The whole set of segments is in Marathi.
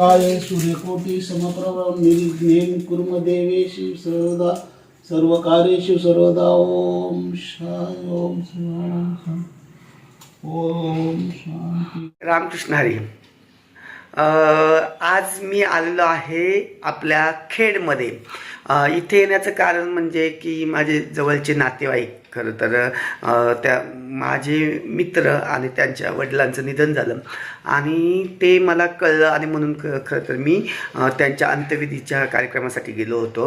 काय सूर्यकोटी समप्रभ निर्विघ्नेन कुर्म देवेशी सर्वदा सर्व कार्येषु सर्वदा ओम शाय ओम ओम शांती। रामकृष्ण हरी अ, आज मी आलेलो आहे आपल्या खेडमध्ये. इथे येण्याचं कारण म्हणजे की माझे जवळचे नातेवाईक खरं तर त्या माझे मित्र आणि त्यांच्या वडिलांचं निधन झालं. आणि ते मला कळलं आणि म्हणून ख खरं तर मी त्यांच्या अंत्यविधीच्या कार्यक्रमासाठी गेलो होतो.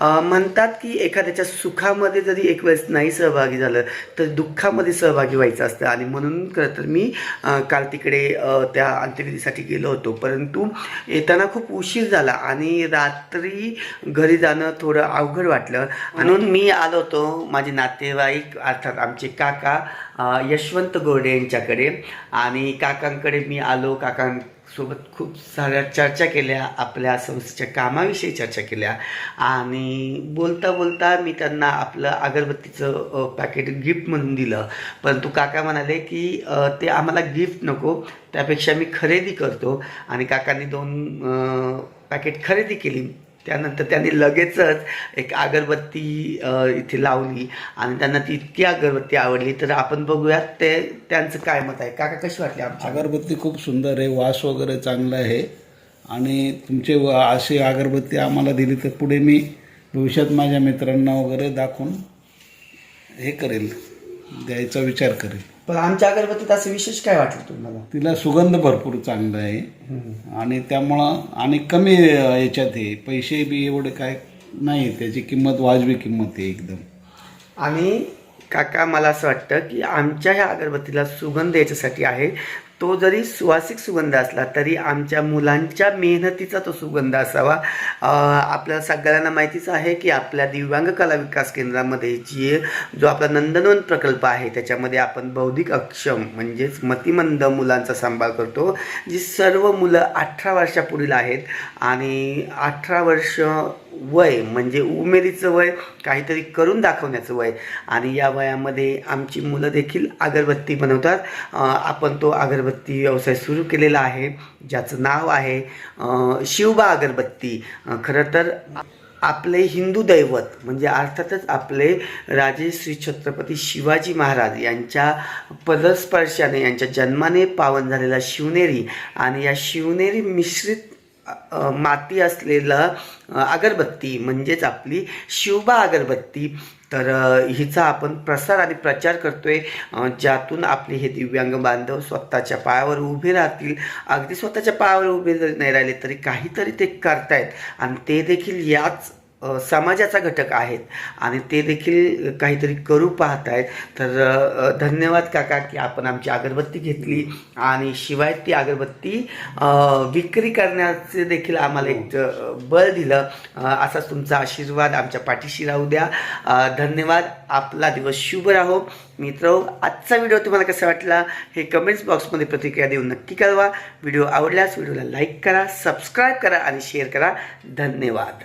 म्हणतात की एखाद्याच्या सुखामध्ये जरी एक वेळेस नाही सहभागी झालं तर दुःखामध्ये सहभागी व्हायचं असतं. आणि म्हणून खरं तर मी काल तिकडे त्या अंत्यविधीसाठी गेलो होतो. परंतु येताना खूप उशीर झाला आणि रात्री घरी जाणं थोडं अवघड वाटलं. म्हणून मी आलो होतो माझे नातेवाईक अर्थात आमचे काका यशवंत गोडे यांच्याकडे. आणि काकांकडे मी आलो. काकांसोबत खूप साऱ्या चर्चा केल्या आपल्या संस्थेच्या कामाविषयी चर्चा केल्या. आणि बोलता बोलता मी त्यांना आपलं अगरबत्तीचं पॅकेट गिफ्ट म्हणून दिलं. परंतु काका म्हणाले की ते आम्हाला गिफ्ट नको त्यापेक्षा मी खरेदी करतो. आणि काकांनी दोन पॅकेट खरेदी केली. त्यानंतर त्यांनी लगेचच एक अगरबत्ती इथे लावली आणि त्यांना ती इतकी अगरबत्ती आवडली. तर आपण बघूयात ते त्यांचं काय मत आहे? काका कशी वाटली अगरबत्ती खूप सुंदर आहे वास वगैरे चांगला आहे. आणि तुमचे व- अशी अगरबत्ती आम्हाला दिली तर पुढे मी भविष्यात माझ्या मित्रांना वगैरे दाखवून हे करेल. द्यायचा विचार करेल. पण आमच्या अगरबत्तीत असं विशेष काय वाटलं तुम्हाला? तिला सुगंध भरपूर चांगला आहे. आणि त्यामुळं आणि कमी याच्यात आहे. पैसे बी एवढे काय नाही त्याची किंमत वाजवी किंमत आहे एकदम. आणि काका मला असं वाटतं की आमच्या ह्या अगरबत्तीला सुगंध याच्यासाठी आहे. तो जरी सुवासिक सुगंध असला तरी आमच्या मुलांच्या मेहनतीचा तो सुगंध असावा. आपल्या सगळ्यांना माहितीच आहे की आपल्या दिव्यांग कला विकास केंद्रामध्ये जी जो आपला नंदनवन प्रकल्प आहे त्याच्यामध्ये आपण बौद्धिक अक्षम म्हणजेच मतिमंद मुलांचा सांभाळ करतो जी सर्व मुलं अठरा वर्षापुढील आहेत आणि अठरा वर्ष वय म्हणजे उमेदीचं वय काहीतरी करून दाखवण्याचं वय. आणि या वयामध्ये आमची मुलं देखील अगरबत्ती बनवतात. आपण तो अगरबत्ती व्यवसाय सुरू केलेला आहे ज्याचं नाव आहे शिवबा अगरबत्ती. खरं तर आपले हिंदू दैवत म्हणजे अर्थातच आपले राजे श्री छत्रपती शिवाजी महाराज यांच्या पदस्पर्शाने यांच्या जन्माने पावन झालेला शिवनेरी. आणि या शिवनेरी मिश्रित माती असलेलं अगरबत्ती म्हणजेच आपली शिवबा अगरबत्ती. तर हिचा आपण प्रसार आणि प्रचार करतोय ज्यातून आपले हे दिव्यांग बांधव स्वतःच्या पायावर उभे राहतील. अगदी स्वतःच्या पायावर उभे जरी नाही राहिले तरी काहीतरी ते करतायत. आणि ते देखील याच समाजाचा घटक आहेत. आणि ते देखील काहीतरी करू पाहत आहेत तर धन्यवाद काका की आपण आमची अगरबत्ती घेतली. आणि शिवाय ती अगरबत्ती विक्री करण्याचे देखील आम्हाला एक बळ दिलं. असाच तुमचा आशीर्वाद आमच्या पाठीशी राहू द्या. धन्यवाद. आपला दिवस शुभ राहो. मित्र आजचा व्हिडिओ तुम्हाला कसा वाटला हे कमेंट्स बॉक्समध्ये प्रतिक्रिया देऊन नक्की कळवा. व्हिडिओ आवडल्यास व्हिडिओला लाईक करा सबस्क्राईब करा आणि शेअर करा. धन्यवाद.